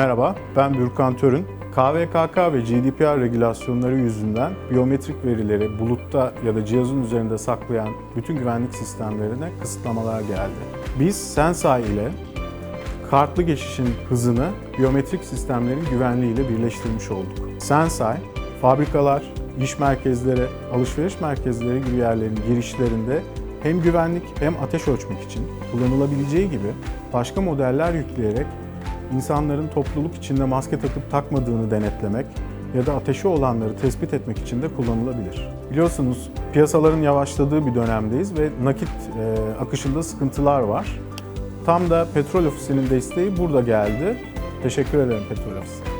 Merhaba, ben Bürkan Törün. KVKK ve GDPR regülasyonları yüzünden biyometrik verileri bulutta ya da cihazın üzerinde saklayan bütün güvenlik sistemlerine kısıtlamalar geldi. Biz Sensai ile kartlı geçişin hızını biyometrik sistemlerin güvenliğiyle birleştirmiş olduk. Sensai, fabrikalar, iş merkezleri, alışveriş merkezleri gibi yerlerin girişlerinde hem güvenlik hem ateş ölçmek için kullanılabileceği gibi başka modeller yükleyerek insanların topluluk içinde maske takıp takmadığını denetlemek ya da ateşi olanları tespit etmek için de kullanılabilir. Biliyorsunuz piyasaların yavaşladığı bir dönemdeyiz ve nakit e, akışında sıkıntılar var. Tam da Petrol Ofisi'nin desteği burada geldi. Teşekkür ederim Petrol Ofisi.